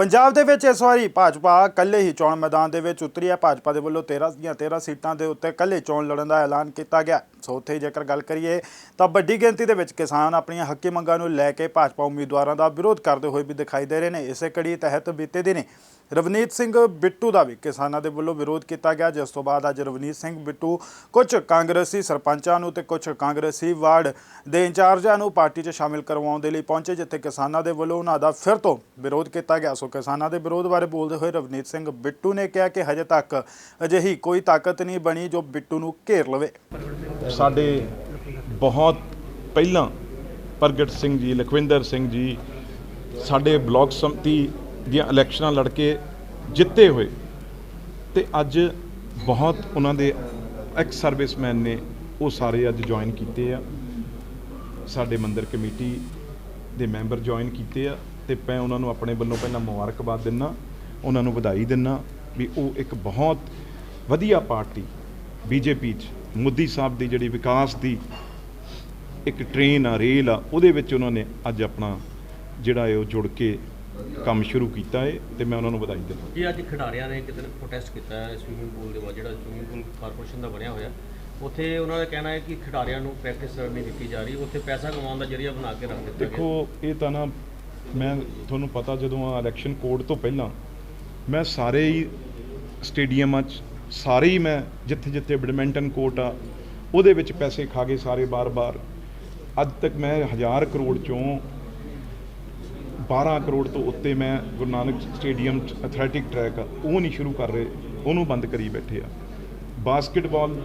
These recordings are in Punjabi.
ਪੰਜਾਬ ਦੇ ਵਿੱਚ ਇਸ ਵਾਰੀ ਭਾਜਪਾ ਇਕੱਲੇ ਹੀ ਚੋਣ ਮੈਦਾਨ ਦੇ ਵਿੱਚ ਉਤਰੀ ਹੈ। ਭਾਜਪਾ ਦੇ ਵੱਲੋਂ 13 ਦੀਆਂ 13 ਸੀਟਾਂ ਦੇ ਉੱਤੇ ਇਕੱਲੇ ਚੋਣ ਲੜਨ ਦਾ ਐਲਾਨ ਕੀਤਾ ਗਿਆ। ਸੋ ਉੱਥੇ ਜੇਕਰ ਗੱਲ ਕਰੀਏ ਤਾਂ ਵੱਡੀ ਗਿਣਤੀ ਦੇ ਵਿੱਚ ਕਿਸਾਨ ਆਪਣੀਆਂ ਹੱਕੀ ਮੰਗਾਂ ਨੂੰ ਲੈ ਕੇ ਭਾਜਪਾ ਉਮੀਦਵਾਰਾਂ ਦਾ ਵਿਰੋਧ ਕਰਦੇ ਹੋਏ ਵੀ ਦਿਖਾਈ ਦੇ ਰਹੇ ਨੇ। ਇਸੇ ਕੜੀ ਤਹਿਤ ਬੀਤੇ ਦਿਨੀ ਰਵਨੀਤ ਸਿੰਘ ਬਿੱਟੂ ਦਾ ਵੀ ਕਿਸਾਨਾਂ ਦੇ ਵੱਲੋਂ ਵਿਰੋਧ ਕੀਤਾ ਗਿਆ, ਜਿਸ ਤੋਂ ਬਾਅਦ ਅੱਜ ਰਵਨੀਤ ਸਿੰਘ ਬਿੱਟੂ ਕੁਝ ਕਾਂਗਰਸੀ ਸਰਪੰਚਾਂ ਨੂੰ ਤੇ ਕੁਝ ਕਾਂਗਰਸੀ ਵਾਰਡ ਦੇ ਇੰਚਾਰਜਾਂ ਨੂੰ ਪਾਰਟੀ 'ਚ ਸ਼ਾਮਿਲ ਕਰਵਾਉਣ ਦੇ ਲਈ ਪਹੁੰਚੇ, ਜਿੱਥੇ ਕਿਸਾਨਾਂ ਦੇ ਵੱਲੋਂ ਉਹਨਾਂ ਦਾ ਫਿਰ ਤੋਂ ਵਿਰੋਧ ਕੀਤਾ ਗਿਆ। ਸੋ ਕਿਸਾਨਾਂ ਦੇ ਵਿਰੋਧ ਬਾਰੇ ਬੋਲਦੇ ਹੋਏ ਰਵਨੀਤ ਸਿੰਘ ਬਿੱਟੂ ਨੇ ਕਿਹਾ ਕਿ ਹਜੇ ਤੱਕ ਅਜਿਹੀ ਕੋਈ ਤਾਕਤ ਨਹੀਂ ਬਣੀ ਜੋ ਬਿੱਟੂ ਨੂੰ ਘੇਰ ਲਵੇ। ਸਾਡੇ ਬਹੁਤ ਪਹਿਲਾਂ ਪ੍ਰਗਟ ਸਿੰਘ ਜੀ, ਲਖਵਿੰਦਰ ਸਿੰਘ ਜੀ, ਸਾਡੇ ਬਲਾਕ ਸੰਮਤੀ ਦੀਆਂ ਇਲੈਕਸ਼ਨਾਂ ਲੜ ਕੇ ਜਿੱਤੇ ਹੋਏ। ਤੇ ਅੱਜ ਬਹੁਤ ਉਹਨਾਂ ਦੇ ਐਕਸ ਸਰਵਿਸਮੈਨ ਨੇ ਉਹ ਸਾਰੇ ਅੱਜ ਜੁਆਇਨ ਕੀਤੇ ਆ। ਸਾਡੇ ਮੰਦਰ ਕਮੇਟੀ ਦੇ ਮੈਂਬਰ ਜੁਆਇਨ ਕੀਤੇ ਆ। ਤੇ ਮੈਂ ਉਹਨਾਂ ਨੂੰ ਆਪਣੇ ਵੱਲੋਂ ਪਹਿਲਾਂ ਮੁਬਾਰਕਬਾਦ ਦਿੰਨਾ, ਉਹਨਾਂ ਨੂੰ ਵਧਾਈ ਦਿੰਨਾ ਵੀ ਉਹ ਇੱਕ ਬਹੁਤ ਵਧੀਆ ਪਾਰਟੀ ਬੀਜੇਪੀ 'ਚ ਮੋਦੀ ਸਾਹਿਬ ਦੀ ਜਿਹੜੀ ਵਿਕਾਸ ਦੀ ਇੱਕ ਟ੍ਰੇਨ ਆ ਰੇਲ ਆ ਉਹਦੇ ਵਿੱਚ ਉਹਨਾਂ ਨੇ ਅੱਜ ਆਪਣਾ ਜਿਹੜਾ ਹੈ ਉਹ ਜੁੜ ਕੇ ਕੰਮ ਸ਼ੁਰੂ ਕੀਤਾ ਹੈ ਤੇ ਮੈਂ ਉਹਨਾਂ ਨੂੰ ਵਧਾਈ ਦਿੰਦਾ। ਜੀ ਅੱਜ ਖਿਡਾਰੀਆਂ ਨੇ ਇੱਕ ਦਿਨ ਪ੍ਰੋਟੈਸਟ ਕੀਤਾ ਹੈ ਸਵੀਮਿੰਗ ਪੂਲ ਦੇ ਬਾਅਦ ਜਿਹੜਾ ਸਵੀਮਿੰਗ ਪੂਲ ਕਾਰਪੋਰੇਸ਼ਨ ਦਾ ਬਣਿਆ ਹੋਇਆ। ਉੱਥੇ ਉਹਨਾਂ ਦਾ ਕਹਿਣਾ ਹੈ ਕਿ ਖਿਡਾਰੀਆਂ ਨੂੰ ਪ੍ਰੈਕਟਿਸ ਨਹੀਂ ਦਿੱਤੀ ਜਾ ਰਹੀ। ਉੱਥੇ ਪੈਸਾ ਕਮਾਉਣ ਦਾ ਜਰੀਆ ਬਣਾ ਕੇ ਰੱਖ ਦਿੱਤਾ ਗਿਆ ਦੇਖੋ ਇਹ ਤਾਂ ਨਾ ਮੈਂ ਤੁਹਾਨੂੰ ਪਤਾ ਜਦੋਂ ਆ ਇਲੈਕਸ਼ਨ ਕੋਡ ਤੋਂ ਪਹਿਲਾਂ ਮੈਂ ਸਾਰੇ ਹੀ ਸਟੇਡੀਅਮਾਂ 'ਚ ਸਾਰੇ ਹੀ ਮੈਂ ਜਿੱਥੇ ਜਿੱਥੇ ਬੈਡਮਿੰਟਨ ਕੋਰਟ ਆ, ਉਹਦੇ ਵਿੱਚ ਪੈਸੇ ਖਾ ਗਏ ਸਾਰੇ ਬਾਰ-ਬਾਰ। ਅੱਜ ਤੱਕ ਮੈਂ 1000 ਕਰੋੜ ਚੋਂ 12 ਕਰੋੜ ਤੋਂ ਉੱਤੇ ਮੈਂ ਗੁਰੂ ਨਾਨਕ ਸਟੇਡੀਅਮ 'ਚ ਐਥਲੈਟਿਕ ਟਰੈਕ ਆ, ਉਹ ਨਹੀਂ ਸ਼ੁਰੂ ਕਰ ਰਹੇ, ਉਹਨੂੰ ਬੰਦ ਕਰੀ ਬੈਠੇ ਆ। ਬਾਸਕਟਬਾਲ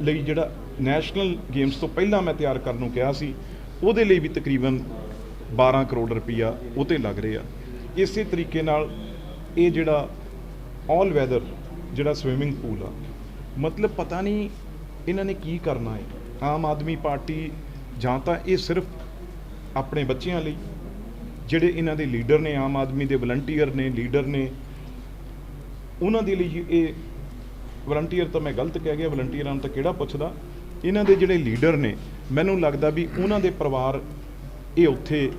ਲਈ ਜਿਹੜਾ ਨੈਸ਼ਨਲ ਗੇਮਸ ਤੋਂ ਪਹਿਲਾਂ ਮੈਂ ਤਿਆਰ ਕਰਨ ਨੂੰ ਕਿਹਾ ਸੀ, ਉਹਦੇ ਲਈ ਵੀ ਤਕਰੀਬਨ 12 ਕਰੋੜ ਰੁਪਈਆ ਉਹ ਤੇ ਲੱਗ ਰਿਹਾ ਇਸੇ ਤਰੀਕੇ ਨਾਲ ਇਹ ਜਿਹੜਾ ਆਲ ਵੈਦਰ ਜਿਹੜਾ ਸਵਿਮਿੰਗ ਪੂਲ ਆ, ਮਤਲਬ ਪਤਾ ਨਹੀਂ ਇਹਨਾਂ ਨੇ ਕੀ ਕਰਨਾ ਹੈ। ਆਮ ਆਦਮੀ ਪਾਰਟੀ ਜਾਂ ਤਾਂ ਇਹ ਸਿਰਫ ਆਪਣੇ ਬੱਚਿਆਂ ਲਈ, ਜਿਹੜੇ ਇਹਨਾਂ ਦੇ ਲੀਡਰ ਨੇ, ਆਮ ਆਦਮੀ ਦੇ ਵਲੰਟੀਅਰ ਨੇ, ਲੀਡਰ ਨੇ, ਉਹਨਾਂ ਦੇ ਲਈ ਇਹ ਵਲੰਟੀਅਰ ਤਾਂ ਮੈਂ ਗਲਤ ਕਹਿ ਗਿਆ ਵਲੰਟੀਅਰਾਂ ਨੂੰ ਤਾਂ ਕਿਹੜਾ ਪੁੱਛਦਾ? ਇਹਨਾਂ ਦੇ ਜਿਹੜੇ ਲੀਡਰ ਨੇ, ਮੈਨੂੰ ਲੱਗਦਾ ਵੀ ਉਹਨਾਂ ਦੇ ਪਰਿਵਾਰ ਇਹ ਉੱਥੇ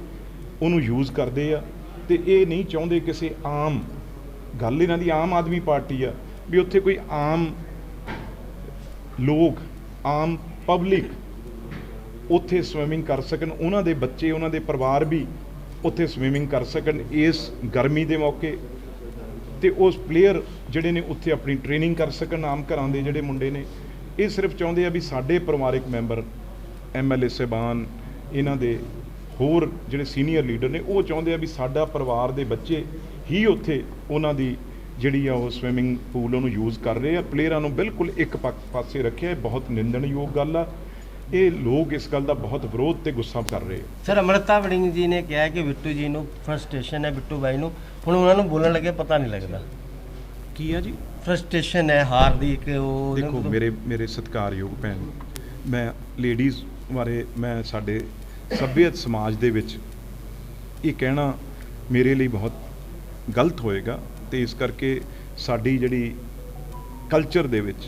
ਉਹਨੂੰ ਯੂਜ਼ ਕਰਦੇ ਆ ਤੇ ਇਹ ਨਹੀਂ ਚਾਹੁੰਦੇ ਕਿਸੇ ਆਮ, ਗੱਲ ਇਹਨਾਂ ਦੀ ਆਮ ਆਦਮੀ ਪਾਰਟੀ ਆ ਵੀ ਉੱਥੇ ਕੋਈ ਆਮ ਲੋਕ, ਆਮ ਪਬਲਿਕ ਉੱਥੇ ਸਵਿਮਿੰਗ ਕਰ ਸਕਣ, ਉਹਨਾਂ ਦੇ ਬੱਚੇ, ਉਹਨਾਂ ਦੇ ਪਰਿਵਾਰ ਵੀ ਉੱਥੇ ਸਵਿਮਿੰਗ ਕਰ ਸਕਣ ਇਸ ਗਰਮੀ ਦੇ ਮੌਕੇ ਤੇ ਉਸ ਪਲੇਅਰ ਜਿਹੜੇ ਨੇ ਉੱਥੇ ਆਪਣੀ ਟ੍ਰੇਨਿੰਗ ਕਰ ਸਕਣ, ਆਮ ਘਰਾਂ ਦੇ ਜਿਹੜੇ ਮੁੰਡੇ ਨੇ, ਇਹ ਸਿਰਫ ਚਾਹੁੰਦੇ ਆ ਵੀ ਸਾਡੇ ਪਰਿਵਾਰਿਕ ਮੈਂਬਰ ਐਮਐਲਏ ਸਾਹਿਬਾਨ, ਇਹਨਾਂ ਦੇ ਹੋਰ ਜਿਹੜੇ ਸੀਨੀਅਰ ਲੀਡਰ ਨੇ, ਉਹ ਚਾਹੁੰਦੇ ਆ ਵੀ ਸਾਡਾ ਪਰਿਵਾਰ ਦੇ ਬੱਚੇ ਹੀ ਉੱਥੇ ਉਹਨਾਂ ਦੀ ਜਿਹੜੀ ਆ ਉਹ ਸਵਿਮਿੰਗ ਪੂਲ ਉਹਨੂੰ ਯੂਜ਼ ਕਰ ਰਹੇ ਆ। ਪਲੇਅਰਾਂ ਨੂੰ ਬਿਲਕੁਲ ਇੱਕ ਪਾਸੇ ਰੱਖਿਆ। ਇਹ ਬਹੁਤ ਨਿੰਦਣਯੋਗ ਗੱਲ ਆ। ਇਹ ਲੋਕ ਇਸ ਗੱਲ ਦਾ ਬਹੁਤ ਵਿਰੋਧ ਤੇ ਗੁੱਸਾ ਕਰ ਰਹੇ ਸਰ ਅਮਰਤਾ ਵੜਿੰਗ ਜੀ ਨੇ ਕਿਹਾ ਕਿ ਬਿੱਟੂ ਜੀ ਨੂੰ ਫਰਸਟ੍ਰੇਸ਼ਨ ਹੈ ਬਿੱਟੂ ਬਾਈ ਨੂੰ। ਹੁਣ ਉਹਨਾਂ ਨੂੰ ਬੋਲਣ ਲੱਗੇ ਪਤਾ ਨਹੀਂ ਲੱਗਦਾ। ਕੀ ਆ ਜੀ? ਫਰਸਟ੍ਰੇਸ਼ਨ ਹੈ ਹਾਰ ਦੀ ਇੱਕ ਉਹ ਦੇਖੋ ਮੇਰੇ ਮੇਰੇ ਸਤਿਕਾਰਯੋਗ ਭੈਣ ਮੈਂ ਲੇਡੀਜ਼ ਬਾਰੇ ਮੈਂ ਸਾਡੇ ਸਭਿਅਤ ਸਮਾਜ ਦੇ ਵਿੱਚ ਇਹ ਕਹਿਣਾ ਮੇਰੇ ਲਈ ਬਹੁਤ ਗਲਤ ਹੋਏਗਾ। ਤੇ ਇਸ ਕਰਕੇ ਸਾਡੀ ਜਿਹੜੀ ਕਲਚਰ ਦੇ ਵਿੱਚ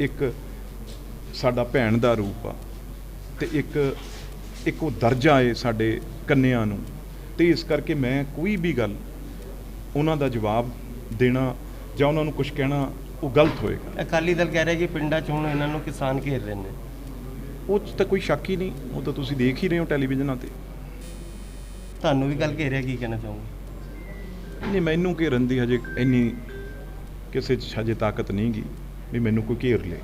ਇੱਕ ਸਾਡਾ ਭੈਣ ਦਾ ਰੂਪ ਆ ਤੇ ਇੱਕ ਇੱਕ ਉਹ ਦਰਜਾ ਹੈ ਸਾਡੇ ਕੰਨਿਆਂ ਨੂੰ। ਤੇ ਇਸ ਕਰਕੇ ਮੈਂ ਕੋਈ ਵੀ ਗੱਲ ਉਹਨਾਂ ਦਾ ਜਵਾਬ ਦੇਣਾ ਜਾਂ ਉਹਨਾਂ ਨੂੰ ਕੁਝ ਕਹਿਣਾ ਉਹ ਗਲਤ ਹੋਏਗਾ। ਅਕਾਲੀ ਦਲ ਕਹਿ ਰਿਹਾ ਕਿ ਪਿੰਡਾਂ 'ਚ ਹੁਣ ਇਹਨਾਂ ਨੂੰ ਕਿਸਾਨ ਘੇਰ ਰਹੇ ਨੇ। ਉਹ 'ਚ ਤਾਂ ਕੋਈ ਸ਼ੱਕ ਹੀ ਨਹੀਂ ਉਹ ਤਾਂ ਤੁਸੀਂ ਦੇਖ ਹੀ ਰਹੇ ਹੋ ਟੈਲੀਵਿਜ਼ਨਾਂ ਤੇ। ਤੁਹਾਨੂੰ ਵੀ ਗੱਲ ਘੇਰਿਆ ਕੀ ਕਹਿਣਾ ਚਾਹੋਗੇ? ਨਹੀਂ, ਮੈਨੂੰ ਘੇਰਨ ਦੀ ਹਜੇ ਇੰਨੀ ਕਿਸੇ 'ਚ ਹਜੇ ਤਾਕਤ ਨਹੀਂ ਗੀ ਵੀ ਮੈਨੂੰ ਕੋਈ ਘੇਰ ਲੇ।